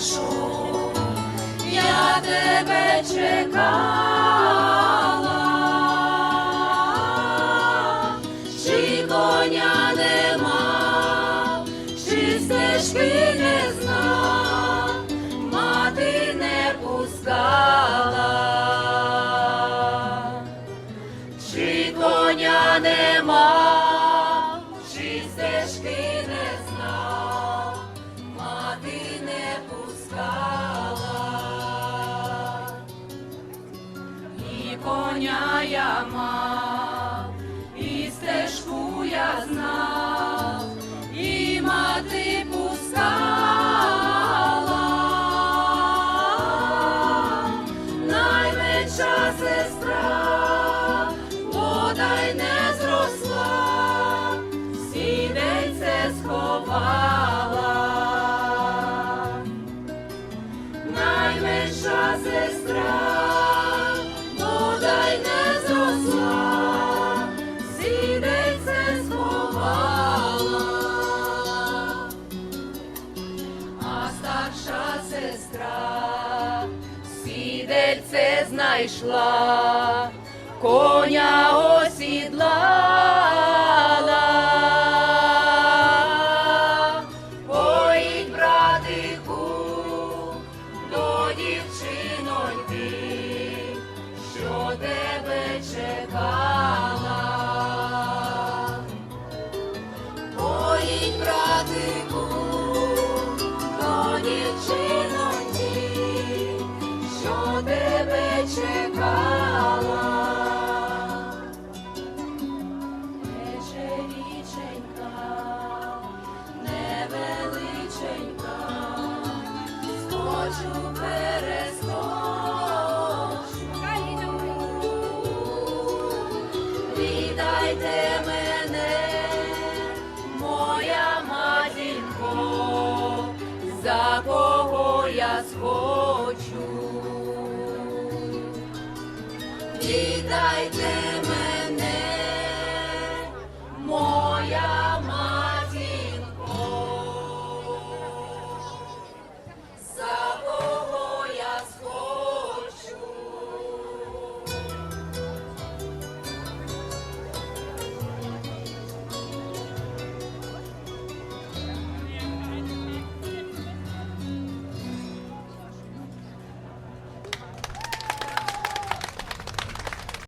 ішов, я тебе чекала, чи коня нема, чи стежки не знав, мати не пускала. Чи коня нема, коня я мав, і стежку я знав, і мати пускала, найменша сестра, бодай не зросла, сідельце сховала. Знайшла, коня осідлала. Поїдь, братику, до дівчиноньки, що тебе чекала. Віддайте мене, моя матінко, за кого я схочу. Віддайте